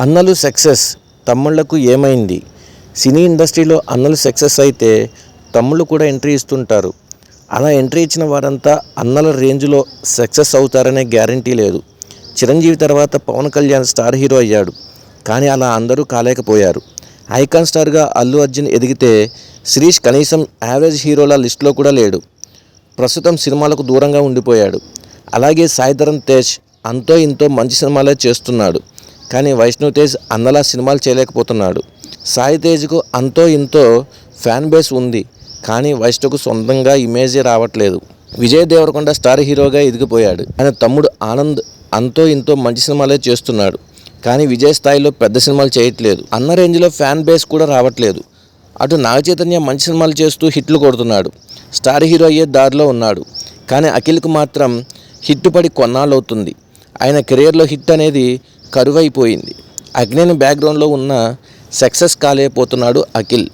అన్నలు సక్సెస్ తమ్ముళ్ళకు ఏమైంది? సినీ ఇండస్ట్రీలో అన్నలు సక్సెస్ అయితే తమ్ముళ్ళు కూడా ఎంట్రీ ఇస్తుంటారు. అలా ఎంట్రీ ఇచ్చిన వారంతా అన్నల రేంజ్లో సక్సెస్ అవుతారనే గ్యారంటీ లేదు. చిరంజీవి తర్వాత పవన్ కళ్యాణ్ స్టార్ హీరో అయ్యాడు. కానీ అలా అందరూ కాలేకపోయారు. ఐకాన్ స్టార్గా అల్లు అర్జున్ ఎదిగితే శిరీష్ కనీసం యావరేజ్ హీరోల లిస్టులో కూడా లేడు. ప్రస్తుతం సినిమాలకు దూరంగా ఉండిపోయాడు. అలాగే సాయిధరం తేజ్ అంతో ఇంతో మంచి సినిమాలే చేస్తున్నాడు. కానీ వైష్ణవ్ తేజ్ అన్నలా సినిమాలు చేయలేకపోతున్నాడు. సాయి తేజ్కు అంతో ఇంతో ఫ్యాన్ బేస్ ఉంది కానీ వైష్ణవ్కు సొంతంగా ఇమేజే రావట్లేదు. విజయ్ దేవరకొండ స్టార్ హీరోగా ఎదిగిపోయాడు. ఆయన తమ్ముడు ఆనంద్ అంతో ఇంతో మంచి సినిమాలే చేస్తున్నాడు కానీ విజయ్ స్థాయిలో పెద్ద సినిమాలు చేయట్లేదు. అన్న రేంజ్లో ఫ్యాన్ బేస్ కూడా రావట్లేదు. అటు నాగచైతన్య మంచి సినిమాలు చేస్తూ హిట్లు కొడుతున్నాడు స్టార్ హీరో అయ్యే దారిలో ఉన్నాడు కానీ అఖిల్కు మాత్రం హిట్ పడి కొన్నాళ్ళు అవుతుంది ఆయన కెరియర్లో హిట్ అనేది కరువైపోయింది. అగ్నిని బ్యాక్గ్రౌండ్లో ఉన్న సక్సెస్ కాలేకపోతున్నాడు అఖిల్.